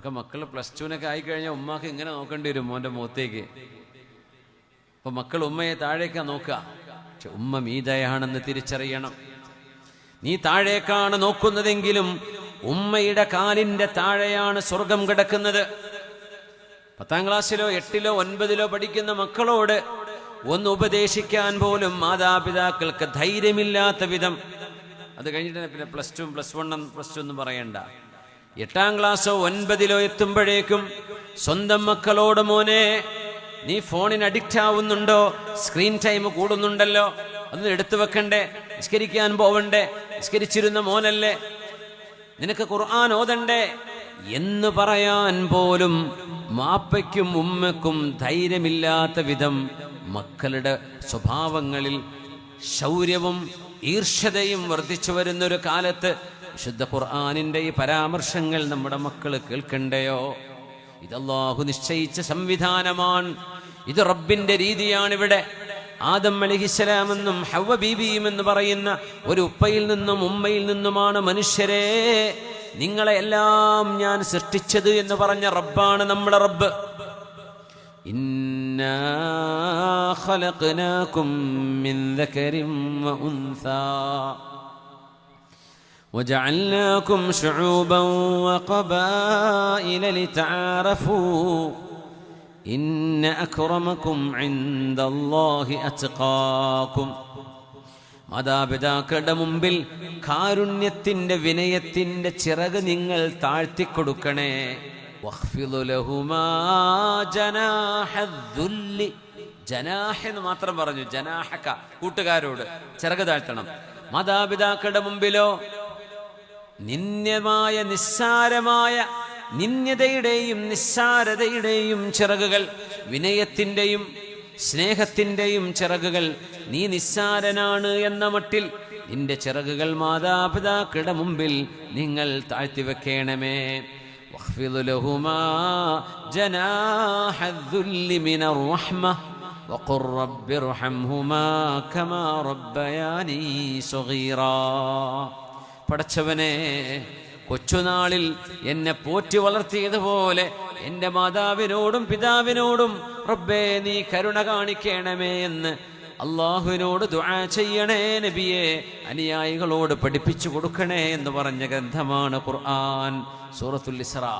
ഒക്കെ മക്കൾ പ്ലസ് ടുവിനൊക്കെ ആയിക്കഴിഞ്ഞാൽ ഉമ്മാക്ക് ഇങ്ങനെ നോക്കേണ്ടി വരും മോന്റെ മുഖത്തേക്ക്. അപ്പൊ മക്കൾ ഉമ്മയെ താഴേക്കാ നോക്കുക പക്ഷെ ഉമ്മ മീതയാണെന്ന് തിരിച്ചറിയണം. നീ താഴേക്കാണ് നോക്കുന്നതെങ്കിലും ഉമ്മയുടെ കാലിന്റെ താഴെയാണ് സ്വർഗം കിടക്കുന്നത്. പത്താം ക്ലാസ്സിലോ എട്ടിലോ ഒൻപതിലോ പഠിക്കുന്ന മക്കളോട് ഒന്ന് ഉപദേശിക്കാൻ പോലും മാതാപിതാക്കൾക്ക് ധൈര്യമില്ലാത്ത വിധം. അത് കഴിഞ്ഞിട്ട് പിന്നെ plus two plus one plus two എന്ന് പറയണ്ട. എട്ടാം ക്ലാസ്സോ ഒൻപതിലോ എത്തുമ്പോഴേക്കും സ്വന്തം മക്കളോട് മോനെ നീ ഫോണിന് അഡിക്റ്റ് ആവുന്നുണ്ടോ? സ്ക്രീൻ ടൈം കൂടുന്നുണ്ടല്ലോ. അത് എടുത്തു വെക്കണ്ടേ? നിസ്കരിക്കാൻ പോവണ്ടേ? നിസ്കരിച്ചിരുന്ന മോനല്ലേ? നിനക്ക് ഖുർആൻ ഓതണ്ടേ? എന്ന് പറയാൻ പോലും മാപ്പയ്ക്കും ഉമ്മയ്ക്കും ധൈര്യമില്ലാത്ത വിധം മക്കളുടെ സ്വഭാവങ്ങളിൽ ശൗര്യവും ഈർഷതയും വർദ്ധിച്ചു വരുന്നൊരു കാലത്ത് വിശുദ്ധ ഖുർആാനിന്റെ ഈ പരാമർശങ്ങൾ നമ്മുടെ മക്കൾ കേൾക്കണ്ടയോ? ഇതല്ലാഹു നിശ്ചയിച്ച സംവിധാനമാണ് ഇത് റബ്ബിന്റെ രീതിയാണ് ഇവിടെ ആദം അലിഹിസ്സലാമെന്നും ഹവ ബീബിയും എന്ന് പറയുന്ന ഒരു ഉപ്പയിൽ നിന്നും ഉമ്മയിൽ നിന്നുമാണ് മനുഷ്യരെ. നിങ്ങളെ എല്ലാം ഞാൻ സൃഷ്ടിച്ചത് എന്ന് പറഞ്ഞ റബ്ബാണ് നമ്മുടെ റബ്ബ്. ഇന്നാ وجعلناكم شعوبا وقبائل لتعارفوا إن أكرمكم عند الله أتقاكم മാതാപിതാക്കളുടെ മുമ്പിൽ കാരുണ്യത്തിന്റെ വിനയത്തിന്റെ ചിറക് നിങ്ങൾ താഴ്ത്തിക്കൊടുക്കണേ വഖ്ഫിദു ലഹുമാ ജനാഹദ്ദുല്ലി. ജനാഹ എന്ന് മാത്രം പറഞ്ഞു ജനാഹക കൂട്ടുകാരോട് ചിറക് താഴ്ത്തണം മാതാപിതാക്കളുടെ മുമ്പിലോ നിന്യമായ നിസ്സാരമായ നിന്യതയുടെയും നിസ്സാരതയുടെയും ചിറകുകൾ വിനയത്തിൻ്റെയും സ്നേഹത്തിൻ്റെയും ചിറകുകൾ നീ നിസ്സാരനാണ് എന്ന മട്ടിൽ നിന്റെ ചിറകുകൾ മാതാപിതാക്കളുടെ മുമ്പിൽ നിങ്ങൾ താഴ്ത്തിവെക്കണമേ واخفض لهما جناح الذل من الرحمة وقل رب ارحمهما كما ربياني صغيرا പടച്ചവനെ കൊച്ചുനാളിൽ എന്നെ പോറ്റി വളർത്തിയതുപോലെ എന്റെ മാതാവിനോടും പിതാവിനോടും റബ്ബേ നീ കരുണ കാണിക്കണമേ എന്ന് അള്ളാഹുവിനോട് ദുആ ചെയ്യണേ നബിയെ അനുയായികളോട് പഠിപ്പിച്ചു കൊടുക്കണേ എന്ന് പറഞ്ഞ ഗ്രന്ഥമാണ് ഖുർആൻ സൂറത്തുൽ ഇസ്രാ.